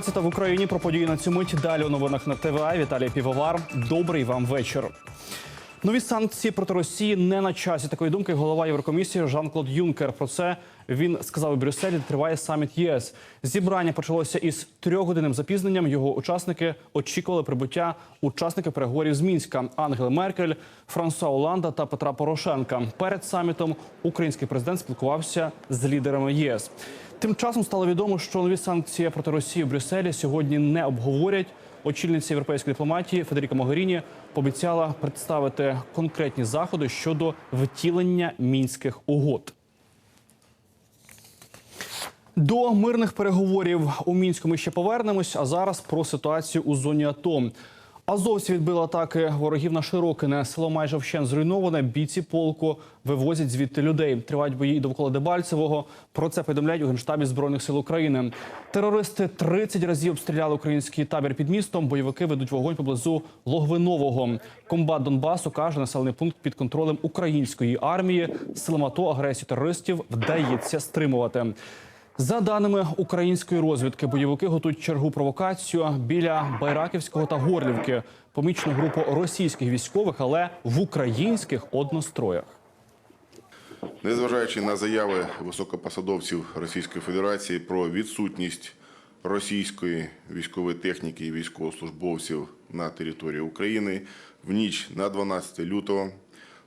12 в Україні про події на цю мить. Далі у новинах на ТВА. Віталій Півовар. Добрий вам вечір. Нові санкції проти Росії не на часі. Такої думки голова Єврокомісії Жан-Клод Юнкер. Про це він сказав у Брюсселі. Триває саміт ЄС. Зібрання почалося із трьохгодинним запізненням. Його учасники очікували прибуття учасників переговорів з Мінська Ангели Меркель, Франсуа Оланда та Петра Порошенка. Перед самітом український президент спілкувався з лідерами ЄС. Тим часом стало відомо, що нові санкції проти Росії в Брюсселі сьогодні не обговорять. Очільниця європейської дипломатії Федеріка Могеріні пообіцяла представити конкретні заходи щодо втілення мінських угод. До мирних переговорів у мінську ми ще повернемось. А зараз про ситуацію у зоні АТО. Азовці відбили атаки ворогів на Широкине. Село майже вщен зруйноване. Бійці полку вивозять звідти людей. Тривають бої довкола Дебальцевого. Про це повідомляють у генштабі збройних сил України. Терористи 30 разів обстріляли український табір під містом. Бойовики ведуть вогонь поблизу Логвинового. Комбат Донбасу каже, населений пункт під контролем української армії. Силам АТО агресію терористів вдається стримувати. За даними української розвідки, бойовики готують чергу провокацію біля Байраківського та Горлівки. Помічну групу російських військових, але в українських одностроях. Незважаючи на заяви високопосадовців Російської Федерації про відсутність російської військової техніки і військовослужбовців на території України, в ніч на 12 лютого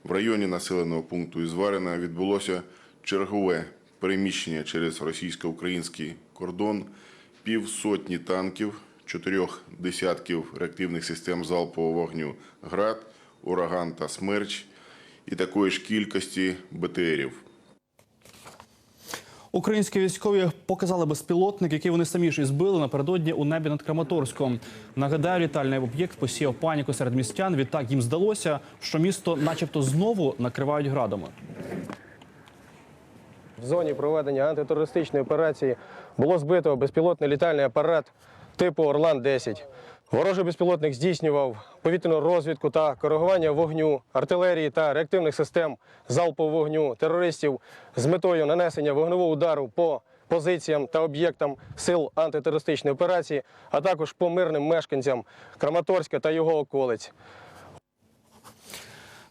в районі населеного пункту Ізварина відбулося чергове переміщення через російсько-український кордон півсотні танків, чотирьох десятків реактивних систем залпового вогню ГРАД, Ураган та Смерч і такої ж кількості БТРів. Українські військові показали безпілотник, який вони самі ж і збили напередодні у небі над Краматорськом. Нагадаю, літальний об'єкт посіяв паніку серед містян. Відтак їм здалося, що місто, начебто, знову накривають градами. В зоні проведення антитерористичної операції було збито безпілотний літальний апарат типу Орлан-10. Ворожий безпілотник здійснював повітряну розвідку та коригування вогню, артилерії та реактивних систем залпового вогню терористів з метою нанесення вогневого удару по позиціям та об'єктам сил антитерористичної операції, а також по мирним мешканцям Краматорська та його околиць.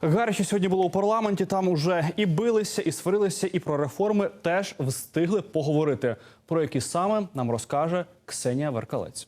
Гаряче сьогодні було у парламенті. Там уже і билися, і сварилися, і про реформи теж встигли поговорити. Про які саме нам розкаже Ксенія Веркалець.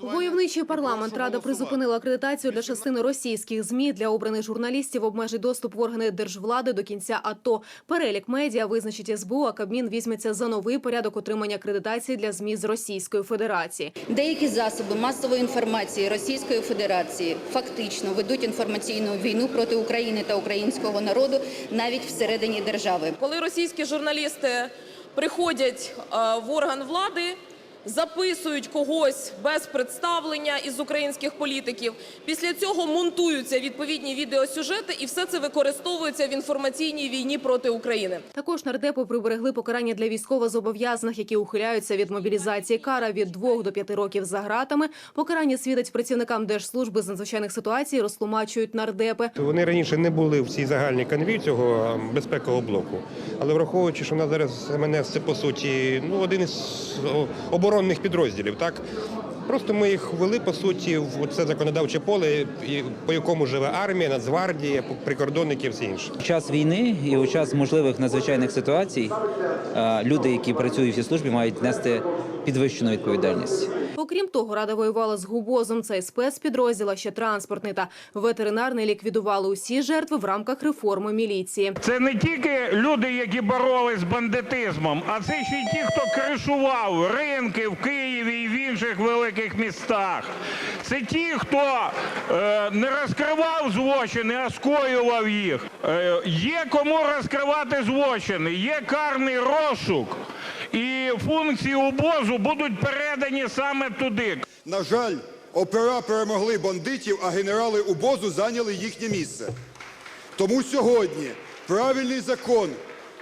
Войовничий парламент рада призупинила акредитацію для частини російських змі для обраних журналістів. Обмежить доступ в органи держвлади до кінця АТО. Перелік медіа визначить СБУ, а Кабмін візьметься за новий порядок отримання акредитації для змі з Російської Федерації. Деякі засоби масової інформації Російської Федерації фактично ведуть інформаційну війну проти України та українського народу навіть всередині держави. Коли російські журналісти приходять е, в орган влади, записують когось без представлення із українських політиків, після цього монтуються відповідні відеосюжети, і все це використовується в інформаційній війні проти України. Також нардепи приберегли покарання для військовозобов'язаних, які ухиляються від мобілізації. Кара від 2 до 5 років за ґратами. Покарання свідить працівникам держслужби з надзвичайних ситуацій. Розтлумачують нардепи. Вони раніше не були в цій загальній канві цього безпекового блоку. Але враховуючи, що в нас зараз МНС це по суті ну, один із о, оборонних підрозділів, так? Просто ми їх ввели по суті в це законодавче поле, по якому живе армія, Нацгвардія, прикордонники всі інше. У час війни і у час можливих надзвичайних ситуацій е, люди, які працюють в цій службі, мають нести підвищену відповідальність. Окрім того, рада воювала з губозом. Цей спецпідрозділ, а ще транспортний та ветеринарний ліквідували усі жертви в рамках реформи міліції. Це не тільки люди, які боролись з бандитизмом, а це ще й ті, хто кришував ринки в Києві і в інших великих містах. Це ті, хто е, не розкривав злочини, а скоював їх. Е, є кому розкривати злочини, є карний розшук, і функції УБОЗу будуть передані саме туди. На жаль, опера перемогли бандитів, а генерали УБОЗу зайняли їхнє місце. Тому сьогодні правильний закон,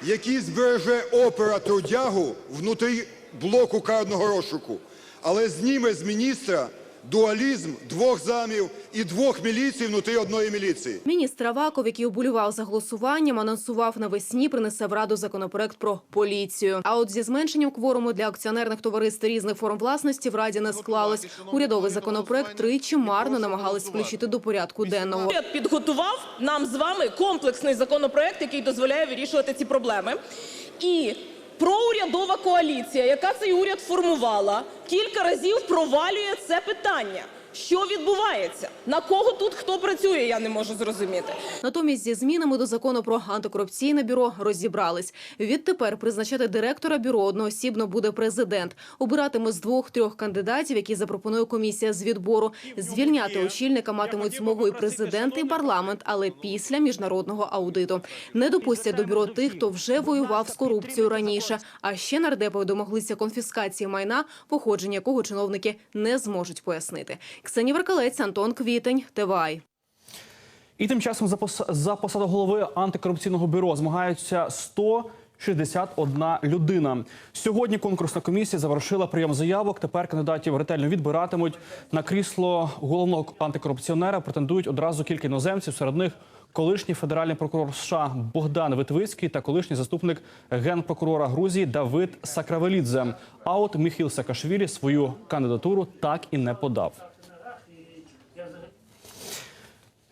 який збереже опера трудягу внутрі блоку карного розшуку, але зніме з міністра дуалізм двох замів і двох міліцій внутрі одної міліції. Міністр Аваков, який оболював за голосуванням, анонсував навесні принесе в Раду законопроект про поліцію. А от зі зменшенням кворуму для акціонерних товариств різних форм власності в Раді не склалось. Урядовий законопроект тричі марно намагались включити до порядку денного. Уряд підготував нам з вами комплексний законопроект, який дозволяє вирішувати ці проблеми. І проурядова коаліція, яка цей уряд формувала, кілька разів провалює це питання. Що відбувається? На кого тут хто працює? Я не можу зрозуміти. Натомість зі змінами до закону про антикорупційне бюро розібрались. Відтепер призначати директора бюро одноосібно буде президент. Обиратиме з двох-трьох кандидатів, які запропонує комісія з відбору. Звільняти очільника матимуть змогу і президент, і парламент, але після міжнародного аудиту. Не допустять до бюро тих, хто вже воював з корупцією раніше. А ще нардепи домоглися конфіскації майна, походження якого чиновники не зможуть пояснити. Ксенія Веркалець, Антон Квітень, ТВАЙ. І тим часом за, пос... за посаду голови антикорупційного бюро змагаються 161 людина. Сьогодні конкурсна комісія завершила прийом заявок. Тепер кандидатів ретельно відбиратимуть. На крісло головного антикорупціонера претендують одразу кілька іноземців. Серед них колишній федеральний прокурор США Богдан Витвицький та колишній заступник генпрокурора Грузії Давид Сакравелідзе. А от Міхіл Саакашвілі свою кандидатуру так і не подав.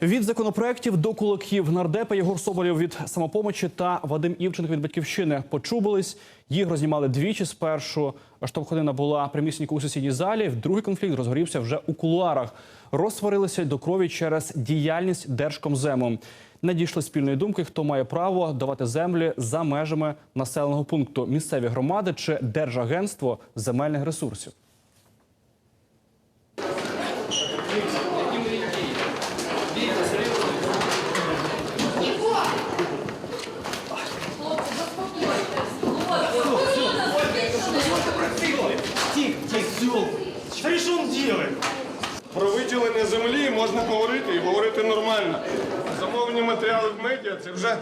Від законопроєктів до кулаків нардепи Єгор Соболєв від самопомочі та Вадим Івченко від батьківщини почубились. Їх рознімали двічі. Спершу штовханина була примісненько у сусідній залі. Другий конфлікт розгорівся вже у кулуарах. Розсварилися до крові через діяльність Держкомзему. Не дійшли спільної думки, хто має право давати землі за межами населеного пункту місцеві громади чи Держагентство земельних ресурсів. Та що він делает? Про виділення землі можна говорити нормально. Замовні матеріали в медіа це вже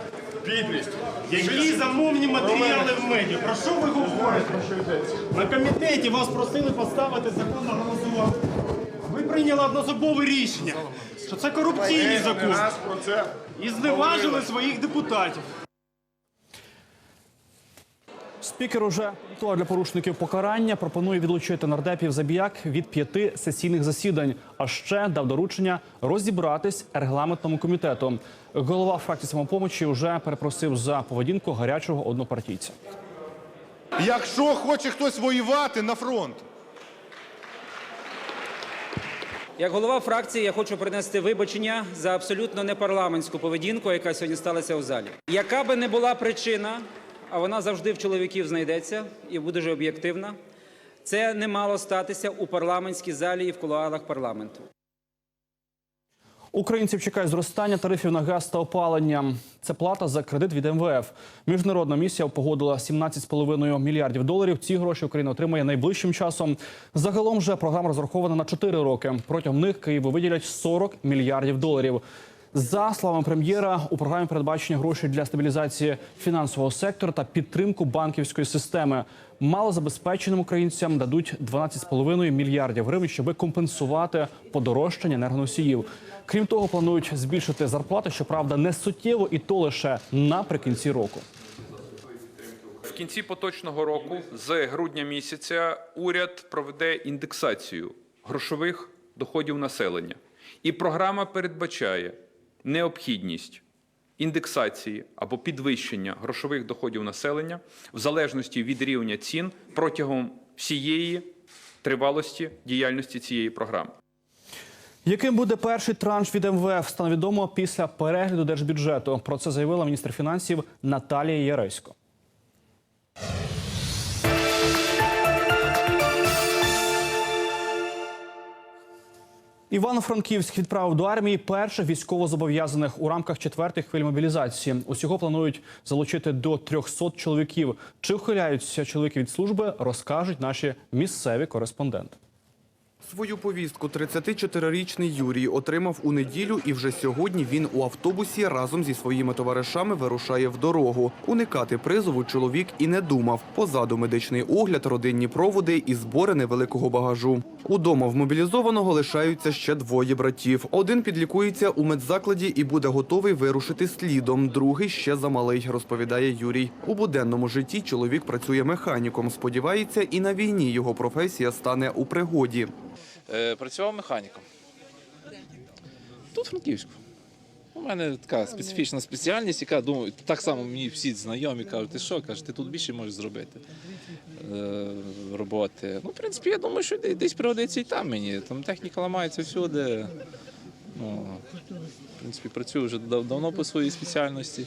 бідність. Які замовні матеріали в медіа? Про що ви говорите? На комітеті вас просили поставити закон на голосування. Ви прийняли однозубове рішення, що це корупційний закон. Це і зневажили своїх депутатів. Спікер уже готував для порушників покарання. Пропонує відлучити нардепів забіяк від п'яти сесійних засідань. А ще дав доручення розібратись регламентному комітету. Голова фракції самопомочі вже перепросив за поведінку гарячого однопартійця. Якщо хоче хтось воювати на фронт, Як голова фракції я хочу принести вибачення за абсолютно непарламентську поведінку, яка сьогодні сталася у залі. Яка би не була причина, а вона завжди в чоловіків знайдеться і буде дуже об'єктивна, це не мало статися у парламентській залі і в кулуарах парламенту. Українців чекає зростання тарифів на газ та опалення. Це плата за кредит від МВФ. Міжнародна місія погодила 17,5 мільярдів доларів. Ці гроші Україна отримає найближчим часом. Загалом же програма розрахована на 4 роки. Протягом них Києву виділять 40 мільярдів доларів. За словами прем'єра, у програмі передбачені гроші для стабілізації фінансового сектору та підтримку банківської системи. Малозабезпеченим українцям дадуть 12,5 мільярдів гривень, щоб компенсувати подорожчання енергоносіїв. Крім того, планують збільшити зарплати, щоправда, не суттєво, і то лише наприкінці року. В кінці поточного року, з грудня місяця, уряд проведе індексацію грошових доходів населення. І програма передбачає необхідність індексації або підвищення грошових доходів населення в залежності від рівня цін протягом всієї тривалості діяльності цієї програми. Яким буде перший транш від МВФ, стане відомо після перегляду держбюджету. Про це заявила міністр фінансів Наталія Яресько. Івано-Франківськ відправив до армії перших військовозобов'язаних у рамках четвертої хвилі мобілізації. Усього планують залучити до 300 чоловіків. Чи ухиляються чоловіки від служби, розкажуть наші місцеві кореспонденти. Свою повістку 34-річний Юрій отримав у неділю, і вже сьогодні він у автобусі разом зі своїми товаришами вирушає в дорогу. Уникати призову чоловік і не думав. Позаду медичний огляд, родинні проводи і збори невеликого багажу. Удома в мобілізованого лишаються ще двоє братів. Один підлікується у медзакладі і буде готовий вирушити слідом. Другий ще замалий, розповідає Юрій. У буденному житті чоловік працює механіком. Сподівається, і на війні його професія стане у пригоді. Е, працював механіком. Тут Франківську. У мене така специфічна спеціальність, яка думаю, так само мені всі знайомі кажуть, ти що, кажуть, ти тут більше можеш зробити е, роботи. Ну, в принципі, я думаю, що десь пригодиться і там мені. Там техніка ламається всюди. Ну, в принципі, працюю вже дав- давно по своїй спеціальності.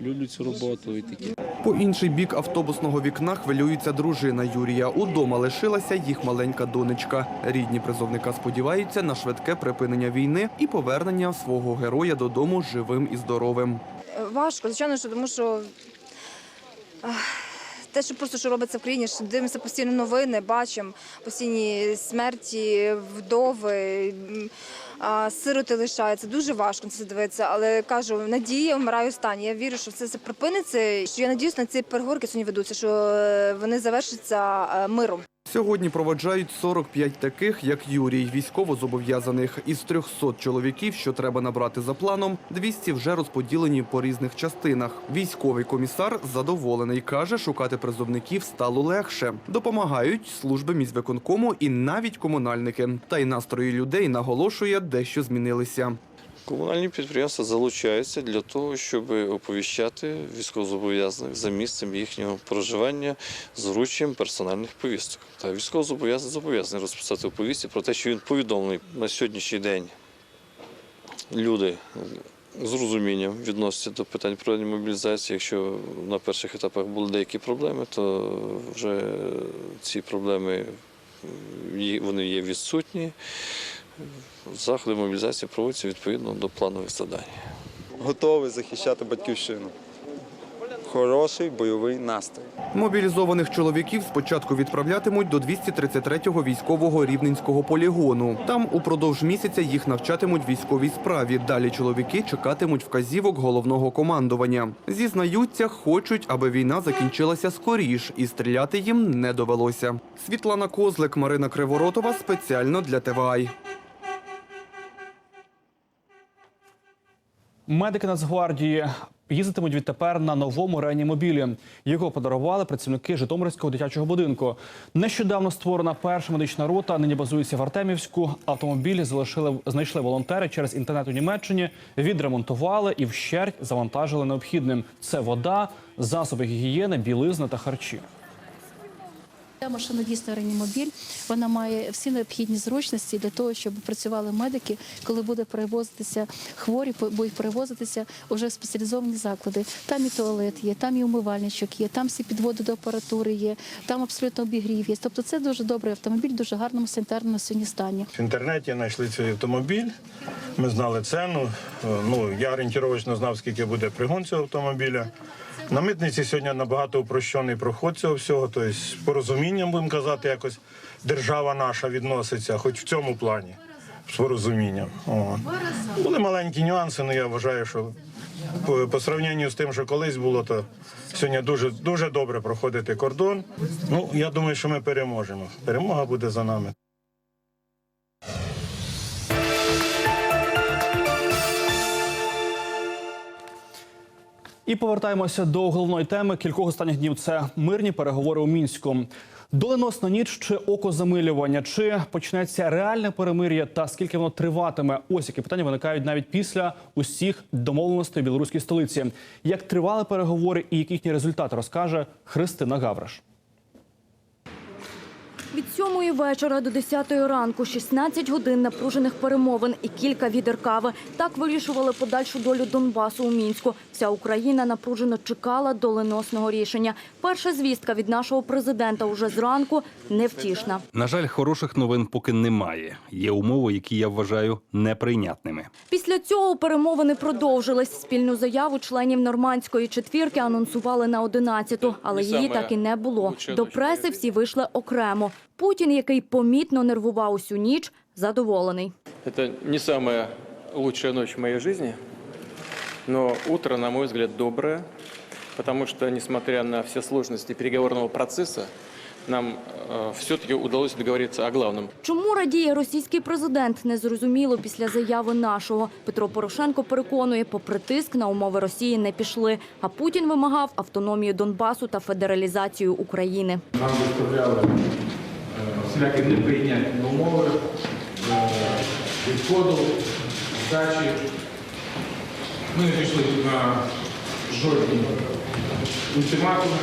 Люблю цю роботу і такі. По інший бік автобусного вікна хвилюється дружина Юрія. Удома лишилася їх маленька донечка. Рідні призовника сподіваються на швидке припинення війни і повернення свого героя додому живим і здоровим. Важко, звичайно, тому що те, що просто що робиться в країні, що дивимося постійно новини, бачимо постійні смерті, вдови, сироти лишаються. Дуже важко це дивитися, але кажу, надія вмирає останнє. Я вірю, що все це припиниться. Що я надіюсь на ці переговорки сьогодні ведуться, що е, вони завершаться е, миром. Сьогодні проводжають 45 таких, як Юрій, військовозобов'язаних. Із 300 чоловіків, що треба набрати за планом, 200 вже розподілені по різних частинах. Військовий комісар задоволений. Каже, шукати призовників стало легше. Допомагають служби міськвиконкому і навіть комунальники. Та й настрої людей наголошує, дещо змінилися. Комунальні підприємства залучаються для того, щоб оповіщати військовозобов'язаних за місцем їхнього проживання з врученням персональних повісток. Та військовозобов'язаний зобов'язаний розписати у повісті про те, що він повідомлений на сьогоднішній день. Люди з розумінням відносяться до питань проведення мобілізації. Якщо на перших етапах були деякі проблеми, то вже ці проблеми вони є відсутні. Заходи мобілізації проводяться відповідно до планових завдань. готовий захищати батьківщину. Хороший бойовий настрій. Мобілізованих чоловіків спочатку відправлятимуть до 233-го військового рівненського полігону. Там упродовж місяця їх навчатимуть військовій справі. Далі чоловіки чекатимуть вказівок головного командування. Зізнаються, хочуть, аби війна закінчилася скоріш, і стріляти їм не довелося. Світлана Козлик, Марина Криворотова спеціально для ТВАЙ. Медики Нацгвардії їздитимуть відтепер на новому реанімобілі. Його подарували працівники Житомирського дитячого будинку. Нещодавно створена перша медична рота. Нині базується в Артемівську. Автомобілі залишили знайшли волонтери через інтернет у Німеччині. Відремонтували і вщерть завантажили необхідним. Це вода, засоби гігієни, білизна та харчі. Ця машина дійсно реанімобіль. Вона має всі необхідні зручності для того, щоб працювали медики, коли буде перевозитися хворі, будуть перевозитися уже в спеціалізовані заклади. Там і туалет є, там і умивальничок є, там всі підводи до апаратури є, там абсолютно обігрів є. Тобто це дуже добрий автомобіль, дуже гарному санітарному сьогодні стані. В інтернеті знайшли цей автомобіль. Ми знали ціну. Е, Ну я орієнтировочно знав, скільки буде пригон цього автомобіля. На митниці сьогодні набагато упрощений проход цього всього. Тобто, з порозумінням будемо казати, якось держава наша відноситься, хоч в цьому плані. З порозумінням. Були маленькі нюанси, але я вважаю, що по, по сравненню з тим, що колись було, то сьогодні дуже, дуже добре проходити кордон. Ну, я думаю, що ми переможемо. Перемога буде за нами. І повертаємося до головної теми кількох останніх днів. Це мирні переговори у мінську. Доленосна ніч чи окозамилювання, чи почнеться реальне перемир'я та скільки воно триватиме? Ось які питання виникають навіть після усіх домовленостей білоруській столиці. Як тривали переговори і які їхні результати, розкаже Христина Гавриш. Від сьомої вечора до 10 ранку 16 годин напружених перемовин і кілька відер кави. Так вирішували подальшу долю Донбасу у Мінську. Вся Україна напружено чекала доленосного рішення. Перша звістка від нашого президента уже зранку невтішна. На жаль, хороших новин поки немає. Є умови, які я вважаю неприйнятними. Після цього перемовини продовжились. Спільну заяву членів нормандської четвірки анонсували на 11-ту, але її так і не було. До преси всі вийшли окремо. Путін, який помітно нервував усю ніч, задоволений. Это не самая лучшая ночь в моей жизни, но утро, на мой взгляд, доброе, потому что, несмотря на все сложности переговорного процесса, нам э, все-таки удалось договориться о главном. Чому радіє російський президент, незрозуміло після заяви нашого. Петро Порошенко переконує, попри тиск на умови Росії не пішли. А Путін вимагав автономію Донбасу та федералізацію України. Нам виставляли всілякі неприйнятні умови е, відходу, здачі. Ми пішли на жодні ультиматуми.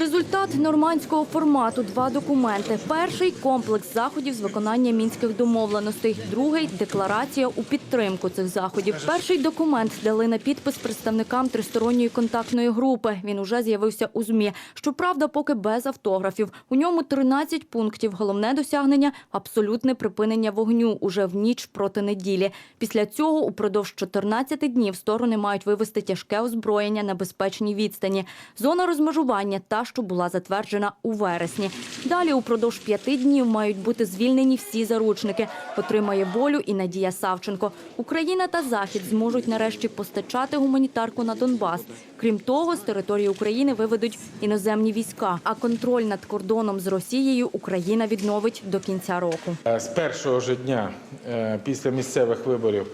Результат нормандського формату – два документи. Перший – комплекс заходів з виконання мінських домовленостей. Другий – декларація у підтримку цих заходів. Перший документ дали на підпис представникам тристоронньої контактної групи. Він уже з'явився у ЗМІ. Щоправда, поки без автографів. У ньому 13 пунктів. Головне досягнення – абсолютне припинення вогню уже в ніч проти неділі. Після цього упродовж 14 днів сторони мають вивести тяжке озброєння на безпечній відстані. Зона розмежування – та, що була затверджена у вересні. Далі упродовж п'яти днів мають бути звільнені всі заручники. Отримає волю і Надія Савченко. Україна та Захід зможуть нарешті постачати гуманітарку на Донбас. Крім того, з території України виведуть іноземні війська. А контроль над кордоном з Росією Україна відновить до кінця року. Е, З першого ж дня е, після місцевих виборів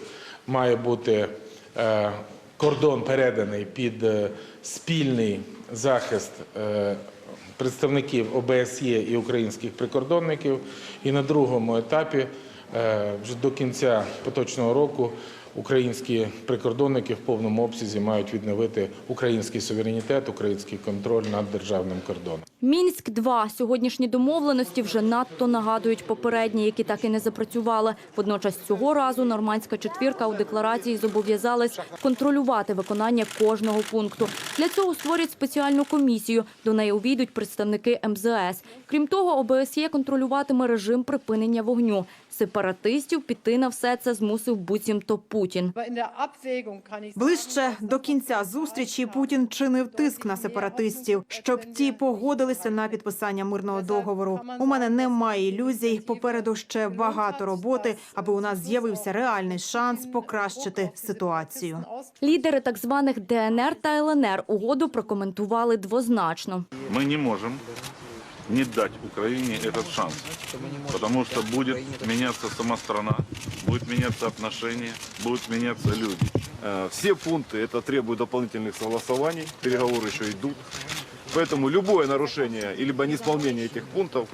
має бути е, кордон переданий під спільний захист е, представників ОБСЄ і українських прикордонників. І на другому етапі, е, вже до кінця поточного року, українські прикордонники в повному обсязі мають відновити український суверенітет, український контроль над державним кордоном. Мінськ 2 сьогоднішні домовленості вже надто нагадують попередні, які так і не запрацювали. Водночас цього разу нормандська четвірка у декларації зобов'язалась контролювати виконання кожного пункту. Для цього створять спеціальну комісію. До неї увійдуть представники МЗС. Крім того, ОБСЄ контролюватиме режим припинення вогню. Сепаратистів піти на все це змусив буцімто Путін. Ближче до кінця зустрічі Путін чинив тиск на сепаратистів, щоб ті погодилися на підписання мирного договору. У мене немає ілюзій. Попереду ще багато роботи, аби у нас з'явився реальний шанс покращити ситуацію. Лідери так званих ДНР та ЛНР угоду прокоментували двозначно. Мы не можем не дать Украине этот шанс, потому что будет меняться сама страна, будет меняться отношения, будут меняться люди. Э, Все пункты это требуют дополнительных согласований, переговоры еще идут. Поэтому любое нарушение или неисполнение этих пунктов,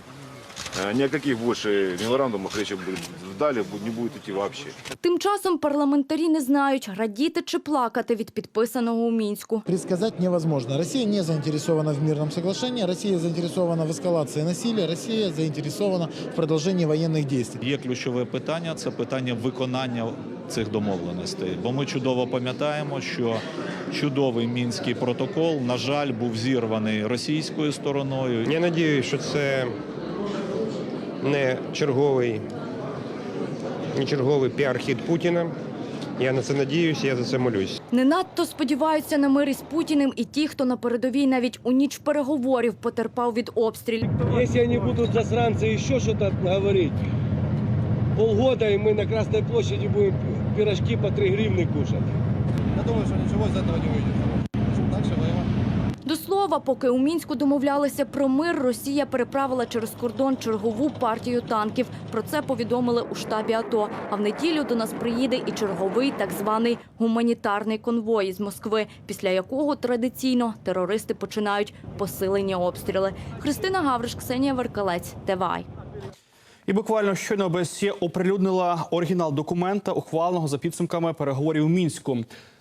э, ни о каких больше меморандумах речи будет- далее не будет идти вообще. Тим часом парламентарі не знають, радіти чи плакати від підписаного у Мінську. Предсказать невозможно. Россия не заинтересована в мирном соглашении, Россия заинтересована в эскалации насилия, Россия заинтересована в продолжении военных действий. Є ключове питання це питання виконання цих домовленостей. Бо ми чудово пам'ятаємо, що чудовий мінський протокол, на жаль, був зірваний російською стороною. Я надіюсь, що це не черговий, черговий піар-хід Путіна. Я на це надіюся, я за це молюсь. Не надто сподіваються на мир із Путіним і ті, хто на передовій навіть у ніч переговорів потерпав від обстрілів. Если они будут засранцы еще что-то говорить, полгода и мы на Красной площади будем пирожки по 3 гривны кушать. Я думаю, что ничего из этого не выйдет. Слова, поки у Мінську домовлялися про мир, Росія переправила через кордон чергову партію танків. Про це повідомили у штабі АТО. А в неділю до нас приїде і черговий так званий гуманітарний конвой із Москви, після якого традиційно терористи починають посилені обстріли. Христина Гавриш, Ксенія Веркалець, ТВАЙ. І буквально щойно ОБСЄ оприлюднила оригінал документа, ухваленого за підсумками переговорів у Мінську.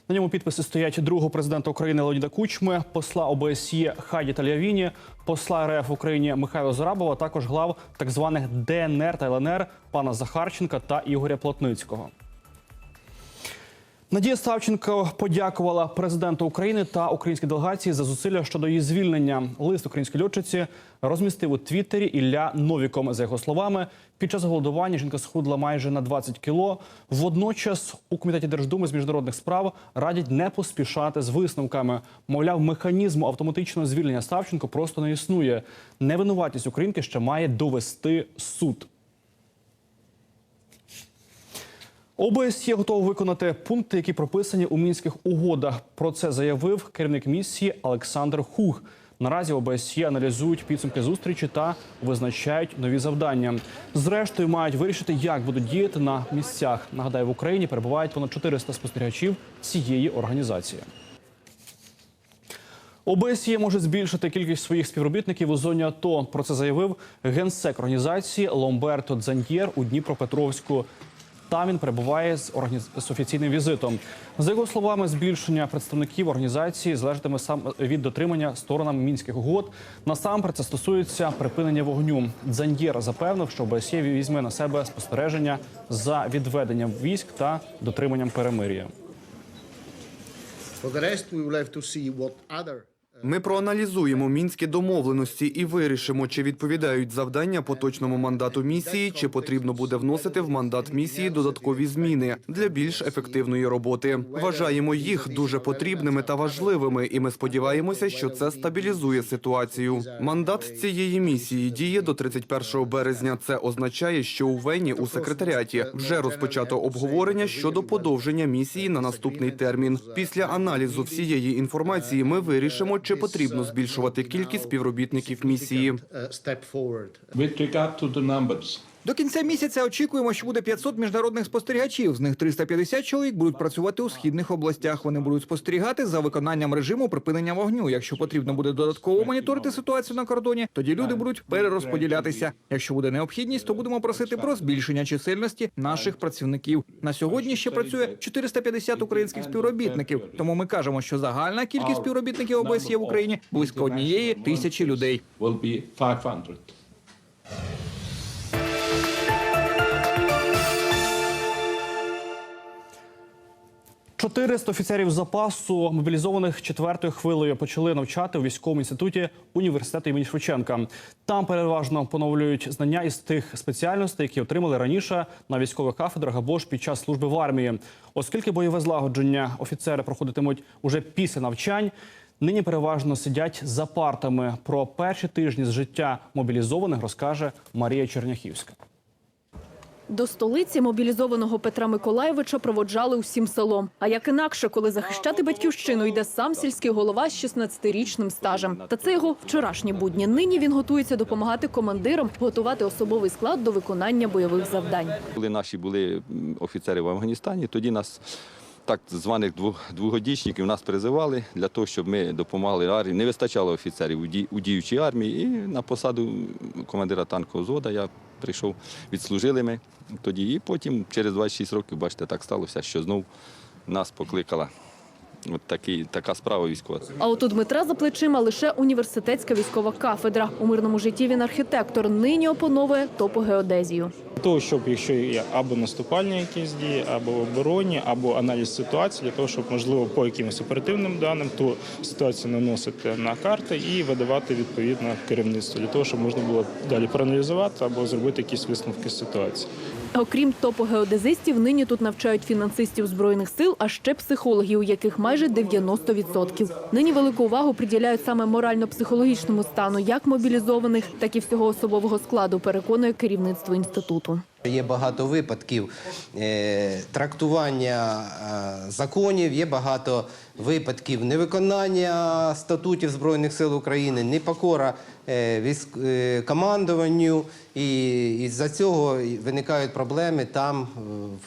На ньому підписи стоять другого президента України Леоніда Кучми, посла ОБСЄ Хаді Тальявіні, посла РФ в Україні Михайла Зарабова, також глав так званих ДНР та ЛНР пана Захарченка та Ігоря Плотницького. Надія Савченко подякувала президенту України та українській делегації за зусилля щодо її звільнення. Лист української льотчиці розмістив у Твіттері Ілля Новіком. За його словами, під час голодування жінка схудла майже на 20 кіло. Водночас у комітеті Держдуми з міжнародних справ радять не поспішати з висновками. Мовляв, механізму автоматичного звільнення Савченко просто не існує. Невинуватість українки ще має довести суд. ОБСЄ готова виконати пункти, які прописані у мінських угодах. Про це заявив керівник місії Олександр Хуг. Наразі ОБСЄ аналізують підсумки зустрічі та визначають нові завдання. Зрештою, мають вирішити, як будуть діяти на місцях. Нагадаю, в Україні перебувають понад 400 спостерігачів цієї організації. ОБСЄ може збільшити кількість своїх співробітників у зоні АТО. Про це заявив генсек організації Ломберто Дзаньєр у Дніпропетровську. Там він перебуває з, організ... з офіційним візитом. За його словами, збільшення представників організації залежатиме сам від дотримання сторонами мінських угод. Насамперед це стосується припинення вогню. Дзаньєр запевнив, що ОБСЄ візьме на себе спостереження за відведенням військ та дотриманням перемир'я. For the rest, we will have to see what other Ми проаналізуємо мінські домовленості і вирішимо, чи відповідають завдання поточному мандату місії, чи потрібно буде вносити в мандат місії додаткові зміни для більш ефективної роботи. Вважаємо їх дуже потрібними та важливими, і ми сподіваємося, що це стабілізує ситуацію. Мандат цієї місії діє до 31 березня. Це означає, що у Вені у секретаріаті вже розпочато обговорення щодо подовження місії на наступний термін. Після аналізу всієї інформації ми вирішимо, чи потрібно збільшувати кількість співробітників місії. До кінця місяця очікуємо, що буде 500 міжнародних спостерігачів. З них 350 чоловік будуть працювати у східних областях. Вони будуть спостерігати за виконанням режиму припинення вогню. Якщо потрібно буде додатково моніторити ситуацію на кордоні, тоді люди будуть перерозподілятися. Якщо буде необхідність, то будемо просити про збільшення чисельності наших працівників. На сьогодні ще працює 450 українських співробітників. Тому ми кажемо, що загальна кількість співробітників ОБСЄ в Україні близько однієї тисячі людей. 400 офіцерів запасу, мобілізованих четвертою хвилею, почали навчати у військовому інституті університету імені Шевченка. Там переважно поновлюють знання із тих спеціальностей, які отримали раніше на військових кафедрах або ж під час служби в армії. Оскільки бойове злагодження офіцери проходитимуть уже після навчань. Нині переважно сидять за партами. Про перші тижні з життя мобілізованих розкаже Марія Черняхівська. До столиці мобілізованого Петра Миколаєвича проводжали усім селом. А як інакше, коли захищати батьківщину йде сам сільський голова з 16-річним стажем. Та це його вчорашні будні. Нині він готується допомагати командирам готувати особовий склад до виконання бойових завдань. Коли наші були офіцери в Афганістані, тоді нас так званих двогодічників нас призивали для того, щоб ми допомагали армії. Не вистачало офіцерів у діючій армії. І на посаду командира танкового взвода я прийшов, відслужили ми тоді. І потім, через 26 років, бачите, так сталося, що знов нас покликала. От такий, така справа військова. А от у Дмитра за плечима лише університетська військова кафедра. У мирному житті він архітектор. Нині опановує топогеодезію. Для того, щоб якщо є або наступальні якісь дії, або оборонні, або аналіз ситуації, для того, щоб можливо по якимось оперативним даним ту ситуацію наносити на карти і видавати відповідно керівництво для того, щоб можна було далі проаналізувати або зробити якісь висновки з ситуації. Окрім топогеодезистів, нині тут навчають фінансистів збройних сил, а ще психологів, яких майже 90%. Нині велику увагу приділяють саме морально-психологічному стану як мобілізованих, так і всього особового складу. Переконує керівництво інституту. Є багато випадків е, трактування е, законів, є багато випадків невиконання статутів Збройних сил України, непокора е, військ, е, командуванню, і з-за цього виникають проблеми там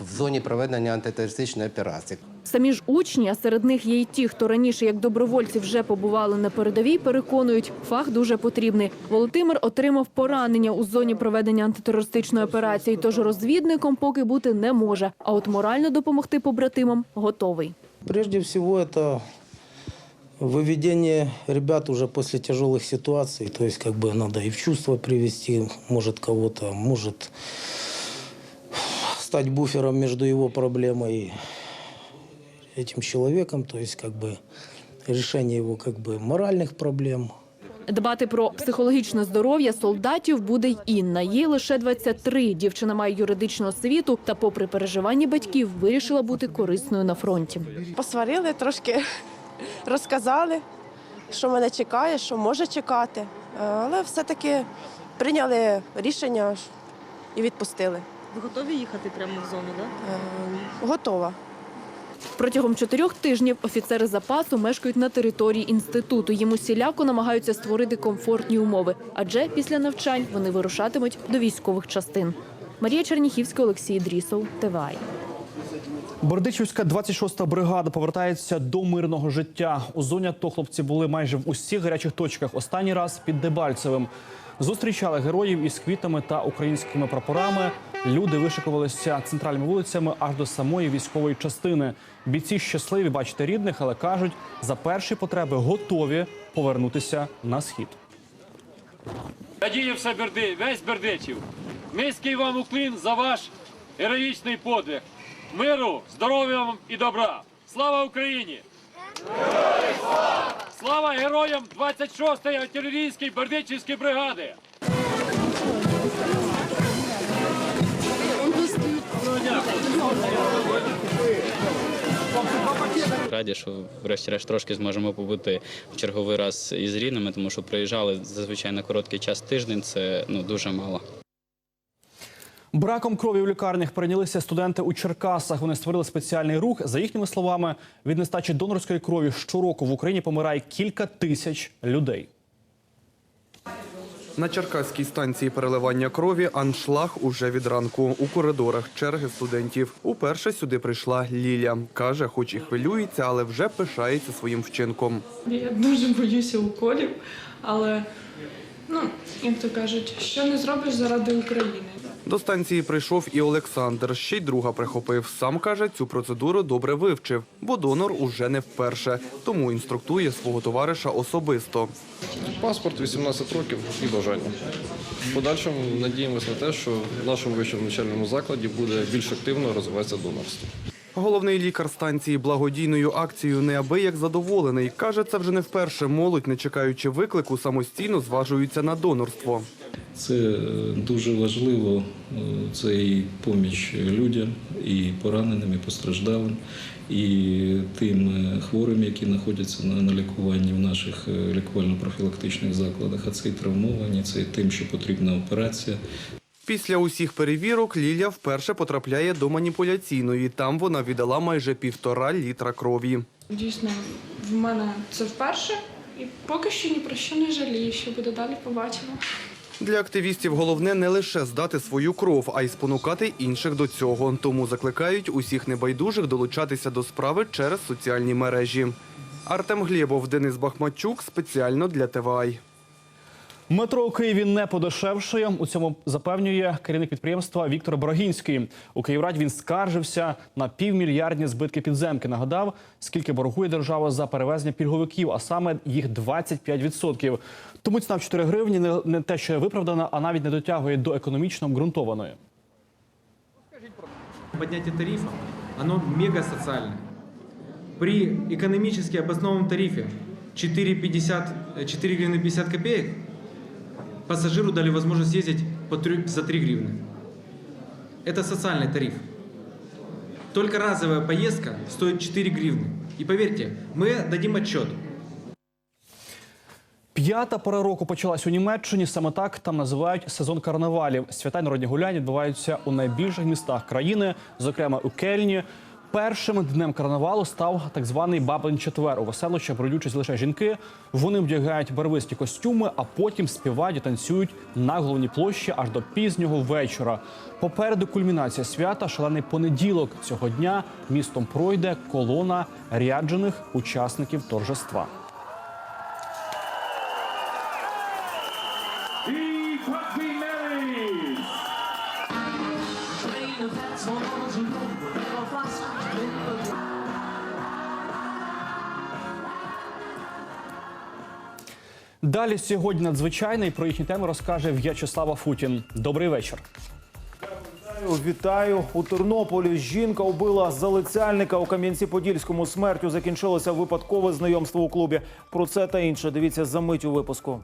в зоні проведення антитерористичної операції. Самі ж учні, а серед них є й ті, хто раніше як добровольці вже побували на передовій, переконують, фах дуже потрібний. Володимир отримав поранення у зоні проведення антитерористичної операції, тож розвідником поки бути не може. А от морально допомогти побратимам готовий. Прежде всего это выведение ребят уже после тяжелых ситуаций. То есть как бы надо и в чувство привести, может кого-то, может стать буфером между его проблемой этим человеком, то есть как бы решение его как бы моральных проблем, Дбати про психологічне здоров'я солдатів буде й Інна. Їй лише 23. Дівчина має юридичну освіту та, попри переживання батьків, вирішила бути корисною на фронті. Посварили трошки, розказали, що мене чекає, що може чекати. Е, Але все-таки прийняли рішення і відпустили. Ви готові їхати прямо в зону, так? Е, Готова. Протягом чотирьох тижнів офіцери запасу мешкають на території інституту. Їм усіляко намагаються створити комфортні умови, адже після навчань вони вирушатимуть до військових частин. Марія Черніхівська, Олексій Дрісов, ТВАЙ. Бердичівська 26-та бригада повертається до мирного життя. У зоні АТО хлопці були майже в усіх гарячих точках. Останній раз під Дебальцевим. Зустрічали героїв із квітами та українськими прапорами. Люди вишикувалися центральними вулицями аж до самої військової частини. Бійці щасливі бачити рідних, але кажуть, за перші потреби готові повернутися на схід. Надію все Берди, весь Бердичів. Низький вам уклін за ваш героїчний подвиг. Миру, здоров'я вам і добра. Слава Україні! Слава героям 26-ї артилерійської Бердичівської бригади! Раді, що врешті-решт трошки зможемо побути в черговий раз із рідними, тому що приїжджали зазвичай на короткий час тиждень. Це ну дуже мало. Браком крові в лікарнях перейнялися студенти у Черкасах. Вони створили спеціальний рух. За їхніми словами, від нестачі донорської крові щороку в Україні помирає кілька тисяч людей. На Черкаській станції переливання крові аншлаг уже від ранку. У коридорах черги студентів. Уперше сюди прийшла Ліля. Каже, хоч і хвилюється, але вже пишається своїм вчинком. Я дуже боюся уколів, але ну як то кажуть, що не зробиш заради України. До станції прийшов і Олександр. Ще й друга прихопив. Сам каже, цю процедуру добре вивчив, бо донор уже не вперше. Тому інструктує свого товариша особисто. Паспорт, 18 років і бажання. В подальшому надіємося на те, що в нашому вищому навчальному закладі буде більш активно розвиватися донорство. Головний лікар станції благодійною акцією неабияк задоволений. Каже, це вже не вперше молодь, не чекаючи виклику, самостійно зважуються на донорство. Це е, дуже важливо. е, Це і поміч людям, і пораненим, і постраждалим, і тим е, хворим, які знаходяться на, на лікуванні в наших лікувально-профілактичних закладах. А це і травмовані, це і тим, що потрібна операція. Після усіх перевірок Лілія вперше потрапляє до маніпуляційної. Там вона віддала майже півтора літра крові. Дійсно, в мене це вперше, і поки що ні про що не жалію. Що буде далі, побачимо. Для активістів головне не лише здати свою кров, а й спонукати інших до цього. Тому закликають усіх небайдужих долучатися до справи через соціальні мережі. Артем Глєбов, Денис Бахмачук спеціально для ТВАЙ. Метро у Києві не подешевшує. У цьому запевнює керівник підприємства Віктор Борогінський. У Київраді він скаржився на півмільярдні збитки підземки. Нагадав, скільки боргує держава за перевезення пільговиків, а саме їх 25%. Тому ціна в 4 гривні не, не те, що виправдана, а навіть не дотягує до економічно обґрунтованої. Поднятие тарифа, оно мега социальное. При экономически обоснованном тарифе 4,50, э, 4 гривны 50 копеек пассажиру дали возможность ездить по трё- за 3 гривны. Это социальный тариф. Только разовая поездка стоит 4 гривны. И поверьте, мы дадим отчет. П'ята пора року почалась у Німеччині. Саме так там називають сезон карнавалів. Свята й народні гуляння відбуваються у найбільших містах країни, зокрема у Кельні. Першим днем карнавалу став так званий Бабин четвер. У веселощах бродють участь лише жінки. Вони вдягають барвисті костюми, а потім співають і танцюють на головній площі аж до пізнього вечора. Попереду кульмінація свята, шалений понеділок. Цього дня містом пройде колона ряджених учасників торжества. Далі сьогодні надзвичайний про їхні теми розкаже В'ячеслава Футін. Добрий вечір. Вітаю у Тернополі. Жінка убила залицяльника у Кам'янці-Подільському. Смертю закінчилося випадкове знайомство у клубі. Про це та інше дивіться за мить у випуску.